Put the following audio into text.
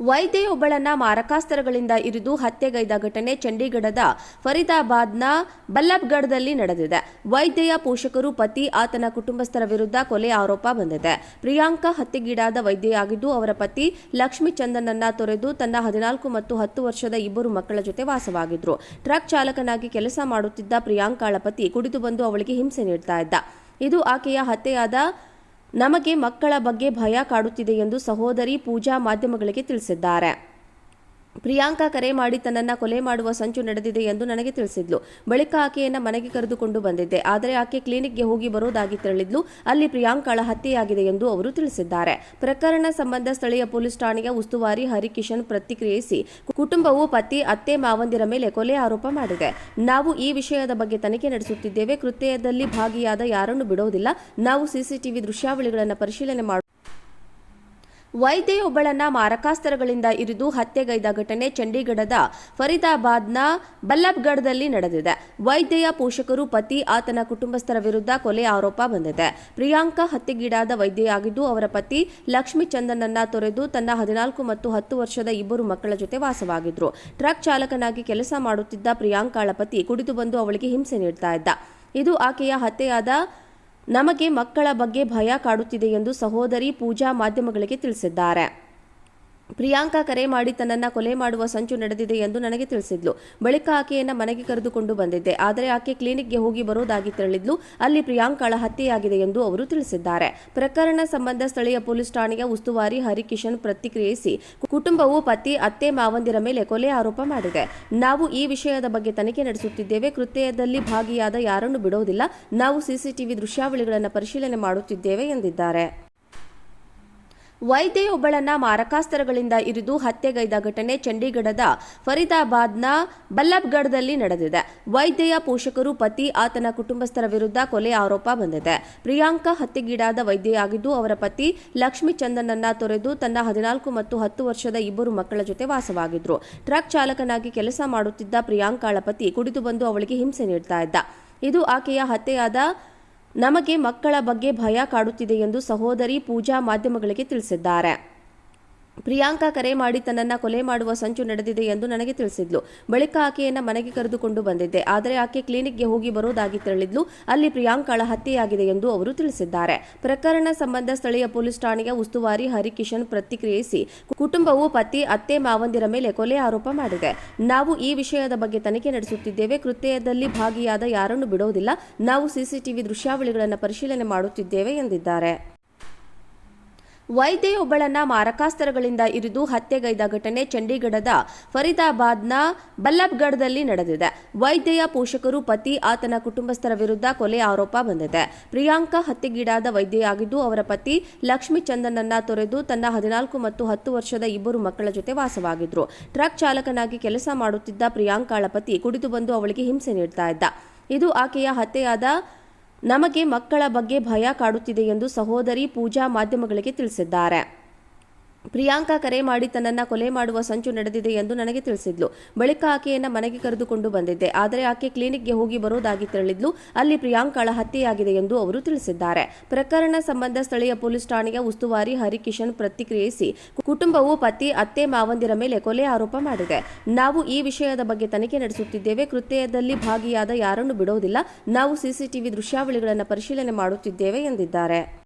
ವೈದ್ಯೆಯೊಬ್ಬಳನ್ನ ಮಾರಕಾಸ್ತ್ರಗಳಿಂದ ಇರಿದು ಹತ್ಯೆಗೈದ ಘಟನೆ ಚಂಡೀಗಢದ ಫರೀದಾಬಾದ್ನ ಬಲ್ಲಬ್ಗಢದಲ್ಲಿ ನಡೆದಿದೆ. ವೈದ್ಯೆಯ ಪೋಷಕರು ಪತಿ, ಆತನ ಕುಟುಂಬಸ್ಥರ ವಿರುದ್ಧ ಕೊಲೆ ಆರೋಪ ಬಂದಿದೆ. ಪ್ರಿಯಾಂಕಾ ಹತ್ಯೆಗೀಡಾದ ವೈದ್ಯೆಯಾಗಿದ್ದು, ಅವರ ಪತಿ ಲಕ್ಷ್ಮಿ ಚಂದನನ್ನ ತೊರೆದು ತನ್ನ ಹದಿನಾಲ್ಕು ಮತ್ತು ಹತ್ತು ವರ್ಷದ ಇಬ್ಬರು ಮಕ್ಕಳ ಜೊತೆ ವಾಸವಾಗಿದ್ರು. ಟ್ರಕ್ ಚಾಲಕನಾಗಿ ಕೆಲಸ ಮಾಡುತ್ತಿದ್ದ ಪ್ರಿಯಾಂಕಾಳ ಪತಿ ಕುಡಿದು ಬಂದು ಅವಳಿಗೆ ಹಿಂಸೆ ನೀಡ್ತಾ ಇದ್ದ. ಇದು ಆಕೆಯ ಹತ್ಯೆಯಾದ ನಮಗೆ ಮಕ್ಕಳ ಬಗ್ಗೆ ಭಯ ಕಾಡುತ್ತಿದೆ ಎಂದು ಸಹೋದರಿ ಪೂಜಾ ಮಾಧ್ಯಮಗಳಿಗೆ ತಿಳಿಸಿದ್ದಾರೆ. ಪ್ರಿಯಾಂಕಾ ಕರೆ ಮಾಡಿ ತನ್ನನ್ನ ಕೊಲೆ ಮಾಡುವ ಸಂಚು ನಡೆದಿದೆ ಎಂದು ನನಗೆ ತಿಳಿಸಿದ್ಲು. ಬಳಿಕ ಆಕೆಯನ್ನ ಮನೆಗೆ ಕರೆದುಕೊಂಡು ಬಂದಿದ್ದೆ. ಆದರೆ ಆಕೆ ಕ್ಲಿನಿಕ್ಗೆ ಹೋಗಿ ಬರೋದಾಗಿ ತೆರಳಿದ್ಲು ಅಲ್ಲಿ ಪ್ರಿಯಾಂಕಾಳ ಹತ್ಯೆಯಾಗಿದೆ ಎಂದು ಅವರು ತಿಳಿಸಿದ್ದಾರೆ. ಪ್ರಕರಣ ಸಂಬಂಧ ಸ್ಥಳೀಯ ಪೊಲೀಸ್ ಠಾಣೆಯ ಉಸ್ತುವಾರಿ ಹರಿಕಿಶನ್ ಪ್ರತಿಕ್ರಿಯಿಸಿ, ಕುಟುಂಬವು ಪತಿ, ಅತ್ತೆ, ಮಾವಂದಿರ ಮೇಲೆ ಕೊಲೆ ಆರೋಪ ಮಾಡಿದೆ. ನಾವು ಈ ವಿಷಯದ ಬಗ್ಗೆ ತನಿಖೆ ನಡೆಸುತ್ತಿದ್ದೇವೆ. ಕೃತ್ಯದಲ್ಲಿ ಭಾಗಿಯಾದ ಯಾರನ್ನು ಬಿಡೋದಿಲ್ಲ. ನಾವು ಸಿಸಿಟಿವಿ ದೃಶ್ಯಾವಳಿಗಳನ್ನು ಪರಿಶೀಲನೆ ವೈದ್ಯೆಯೊಬ್ಬಳನ್ನ ಮಾರಕಾಸ್ತ್ರಗಳಿಂದ ಇರಿದು ಹತ್ಯೆಗೈದ ಘಟನೆ ಚಂಡೀಗಢದ ಫರೀದಾಬಾದ್ನ ಬಲ್ಲಬ್ಗಢದಲ್ಲಿ ನಡೆದಿದೆ. ವೈದ್ಯೆಯ ಪೋಷಕರು ಪತಿ, ಆತನ ಕುಟುಂಬಸ್ಥರ ವಿರುದ್ಧ ಕೊಲೆ ಆರೋಪ ಬಂದಿದೆ. ಪ್ರಿಯಾಂಕಾ ಹತ್ಯೆಗೀಡಾದ ವೈದ್ಯೆಯಾಗಿದ್ದು, ಅವರ ಪತಿ ಲಕ್ಷ್ಮೀ ಚಂದನನ್ನ ತೊರೆದು ತನ್ನ ಹದಿನಾಲ್ಕು ಮತ್ತು ಹತ್ತು ವರ್ಷದ ಇಬ್ಬರು ಮಕ್ಕಳ ಜೊತೆ ವಾಸವಾಗಿದ್ರು. ಟ್ರಕ್ ಚಾಲಕನಾಗಿ ಕೆಲಸ ಮಾಡುತ್ತಿದ್ದ ಪ್ರಿಯಾಂಕಾಳ ಪತಿ ಕುಡಿದು ಬಂದು ಅವಳಿಗೆ ಹಿಂಸೆ ನೀಡ್ತಾ ಇದ್ದ. ಇದು ಆಕೆಯ ಹತ್ಯೆಯಾದ ನಮಗೆ ಮಕ್ಕಳ ಬಗ್ಗೆ ಭಯ ಕಾಡುತ್ತಿದೆ ಎಂದು ಸಹೋದರಿ ಪೂಜಾ ಮಾಧ್ಯಮಗಳಿಗೆ ತಿಳಿಸಿದ್ದಾರೆ. ಪ್ರಿಯಾಂಕಾ ಕರೆ ಮಾಡಿ ತನ್ನನ್ನ ಕೊಲೆ ಮಾಡುವ ಸಂಚು ನಡೆದಿದೆ ಎಂದು ನನಗೆ ತಿಳಿಸಿದ್ಲು. ಬಳಿಕ ಆಕೆಯನ್ನು ಮನೆಗೆ ಕರೆದುಕೊಂಡು ಬಂದಿದ್ದೆ. ಆದರೆ ಆಕೆ ಕ್ಲಿನಿಕ್ಗೆ ಹೋಗಿ ಬರೋದಾಗಿ ತೆರಳಿದ್ಲು ಅಲ್ಲಿ ಪ್ರಿಯಾಂಕಾಳ ಹತ್ಯೆಯಾಗಿದೆ ಎಂದು ಅವರು ತಿಳಿಸಿದ್ದಾರೆ. ಪ್ರಕರಣ ಸಂಬಂಧ ಸ್ಥಳೀಯ ಪೊಲೀಸ್ ಠಾಣೆಯ ಉಸ್ತುವಾರಿ ಹರಿಕಿಶನ್ ಪ್ರತಿಕ್ರಿಯಿಸಿ, ಕುಟುಂಬವು ಪತಿ, ಅತ್ತೆ, ಮಾವಂದಿರ ಮೇಲೆ ಕೊಲೆ ಆರೋಪ ಮಾಡಿದೆ. ನಾವು ಈ ವಿಷಯದ ಬಗ್ಗೆ ತನಿಖೆ ನಡೆಸುತ್ತಿದ್ದೇವೆ. ಕೃತ್ಯದಲ್ಲಿ ಭಾಗಿಯಾದ ಯಾರನ್ನು ಬಿಡೋದಿಲ್ಲ. ನಾವು ಸಿಸಿಟಿವಿ ದೃಶ್ಯಾವಳಿಗಳನ್ನು ಪರಿಶೀಲನೆ ಮಾಡುತ್ತಿದ್ದೇವೆ ಎಂದಿದ್ದಾರೆ. ವೈದ್ಯೆಯೊಬ್ಬಳನ್ನ ಮಾರಕಾಸ್ತ್ರಗಳಿಂದ ಇರಿದು ಹತ್ಯೆಗೈದ ಘಟನೆ ಚಂಡೀಗಢದ ಫರೀದಾಬಾದ್ನ ಬಲ್ಲಬ್ಗಢದಲ್ಲಿ ನಡೆದಿದೆ. ವೈದ್ಯೆಯ ಪೋಷಕರು ಪತಿ, ಆತನ ಕುಟುಂಬಸ್ಥರ ವಿರುದ್ಧ ಕೊಲೆ ಆರೋಪ ಬಂದಿದೆ. ಪ್ರಿಯಾಂಕಾ ಹತ್ಯೆಗೀಡಾದ ವೈದ್ಯೆಯಾಗಿದ್ದು, ಅವರ ಪತಿ ಲಕ್ಷ್ಮಿ ಚಂದನನ್ನ ತೊರೆದು ತನ್ನ ಹದಿನಾಲ್ಕು ಮತ್ತು ಹತ್ತು ವರ್ಷದ ಇಬ್ಬರು ಮಕ್ಕಳ ಜೊತೆ ವಾಸವಾಗಿದ್ರು. ಟ್ರಕ್ ಚಾಲಕನಾಗಿ ಕೆಲಸ ಮಾಡುತ್ತಿದ್ದ ಪ್ರಿಯಾಂಕಾಳ ಪತಿ ಕುಡಿದು ಬಂದು ಅವಳಿಗೆ ಹಿಂಸೆ ನೀಡ್ತಾ ಇದ್ದ. ಇದು ಆಕೆಯ ಹತ್ಯೆಯಾದ ನಮಗೆ ಮಕ್ಕಳ ಬಗ್ಗೆ ಭಯ ಕಾಡುತ್ತಿದೆ ಎಂದು ಸಹೋದರಿ ಪೂಜಾ ಮಾಧ್ಯಮಗಳಿಗೆ ತಿಳಿಸಿದ್ದಾರೆ. ಪ್ರಿಯಾಂಕಾ ಕರೆ ಮಾಡಿ ತನ್ನನ್ನ ಕೊಲೆ ಮಾಡುವ ಸಂಚು ನಡೆದಿದೆ ಎಂದು ನನಗೆ ತಿಳಿಸಿದ್ಲು. ಬಳಿಕ ಆಕೆಯನ್ನ ಮನೆಗೆ ಕರೆದುಕೊಂಡು ಬಂದಿದ್ದೆ. ಆದರೆ ಆಕೆ ಕ್ಲಿನಿಕ್ಗೆ ಹೋಗಿ ಬರೋದಾಗಿ ತೆರಳಿದ್ಲು ಅಲ್ಲಿ ಪ್ರಿಯಾಂಕಾಳ ಹತ್ಯೆಯಾಗಿದೆ ಎಂದು ಅವರು ತಿಳಿಸಿದ್ದಾರೆ. ಪ್ರಕರಣ ಸಂಬಂಧ ಸ್ಥಳೀಯ ಪೊಲೀಸ್ ಠಾಣೆಯ ಉಸ್ತುವಾರಿ ಹರಿಕಿಶನ್ ಪ್ರತಿಕ್ರಿಯಿಸಿ, ಕುಟುಂಬವು ಪತಿ, ಅತ್ತೆ, ಮಾವಂದಿರ ಮೇಲೆ ಕೊಲೆ ಆರೋಪ ಮಾಡಿದೆ. ನಾವು ಈ ವಿಷಯದ ಬಗ್ಗೆ ತನಿಖೆ ನಡೆಸುತ್ತಿದ್ದೇವೆ. ಕೃತ್ಯದಲ್ಲಿ ಭಾಗಿಯಾದ ಯಾರನ್ನು ಬಿಡೋದಿಲ್ಲ. ನಾವು ಸಿಸಿಟಿವಿ ದೃಶ್ಯಾವಳಿಗಳನ್ನು ಪರಿಶೀಲನೆ ಮಾಡುತ್ತಿದ್ದೇವೆ ಎಂದಿದ್ದಾರೆ. ವೈದ್ಯೆಯೊಬ್ಬಳನ್ನ ಮಾರಕಾಸ್ತ್ರಗಳಿಂದ ಇರಿದು ಹತ್ಯೆಗೈದ ಘಟನೆ ಚಂಡೀಗಢದ ಫರೀದಾಬಾದ್ನ ಬಲ್ಲಬ್ಗಢದಲ್ಲಿ ನಡೆದಿದೆ. ವೈದ್ಯೆಯ ಪೋಷಕರು ಪತಿ, ಆತನ ಕುಟುಂಬಸ್ಥರ ವಿರುದ್ಧ ಕೊಲೆ ಆರೋಪ ಬಂದಿದೆ. ಪ್ರಿಯಾಂಕಾ ಹತ್ಯೆಗೀಡಾದ ವೈದ್ಯೆಯಾಗಿದ್ದು, ಅವರ ಪತಿ ಲಕ್ಷ್ಮೀ ಚಂದನನ್ನ ತೊರೆದು ತನ್ನ ಹದಿನಾಲ್ಕು ಮತ್ತು ಹತ್ತು ವರ್ಷದ ಇಬ್ಬರು ಮಕ್ಕಳ ಜೊತೆ ವಾಸವಾಗಿದ್ರು. ಟ್ರಕ್ ಚಾಲಕನಾಗಿ ಕೆಲಸ ಮಾಡುತ್ತಿದ್ದ ಪ್ರಿಯಾಂಕಾಳ ಪತಿ ಕುಡಿದು ಬಂದು ಅವಳಿಗೆ ಹಿಂಸೆ ನೀಡ್ತಾ ಇದ್ದ. ಇದು ಆಕೆಯ ಹತ್ಯೆಯಾದ ನಮಗೆ ಮಕ್ಕಳ ಬಗ್ಗೆ ಭಯ ಕಾಡುತ್ತಿದೆ ಎಂದು ಸಹೋದರಿ ಪೂಜಾ ಮಾಧ್ಯಮಗಳಿಗೆ ತಿಳಿಸಿದ್ದಾರೆ. ಪ್ರಿಯಾಂಕಾ ಕರೆ ಮಾಡಿ ತನ್ನನ್ನ ಕೊಲೆ ಮಾಡುವ ಸಂಚು ನಡೆದಿದೆ ಎಂದು ನನಗೆ ತಿಳಿಸಿದ್ಲು. ಬಳಿಕ ಆಕೆಯನ್ನು ಮನೆಗೆ ಕರೆದುಕೊಂಡು ಬಂದಿದ್ದೆ. ಆದರೆ ಆಕೆ ಕ್ಲಿನಿಕ್ಗೆ ಹೋಗಿ ಬರೋದಾಗಿ ತೆರಳಿದ್ಲು ಅಲ್ಲಿ ಪ್ರಿಯಾಂಕಾಳ ಹತ್ಯೆಯಾಗಿದೆ ಎಂದು ಅವರು ತಿಳಿಸಿದ್ದಾರೆ. ಪ್ರಕರಣ ಸಂಬಂಧ ಸ್ಥಳೀಯ ಪೊಲೀಸ್ ಠಾಣೆಯ ಉಸ್ತುವಾರಿ ಹರಿಕಿಶನ್ ಪ್ರತಿಕ್ರಿಯಿಸಿ, ಕುಟುಂಬವು ಪತಿ, ಅತ್ತೆ, ಮಾವಂದಿರ ಮೇಲೆ ಕೊಲೆ ಆರೋಪ ಮಾಡಿದೆ. ನಾವು ಈ ವಿಷಯದ ಬಗ್ಗೆ ತನಿಖೆ ನಡೆಸುತ್ತಿದ್ದೇವೆ. ಕೃತ್ಯದಲ್ಲಿ ಭಾಗಿಯಾದ ಯಾರನ್ನು ಬಿಡೋದಿಲ್ಲ. ನಾವು ಸಿಸಿಟಿವಿ ದೃಶ್ಯಾವಳಿಗಳನ್ನು ಪರಿಶೀಲನೆ ಮಾಡುತ್ತಿದ್ದೇವೆ ಎಂದಿದ್ದಾರೆ.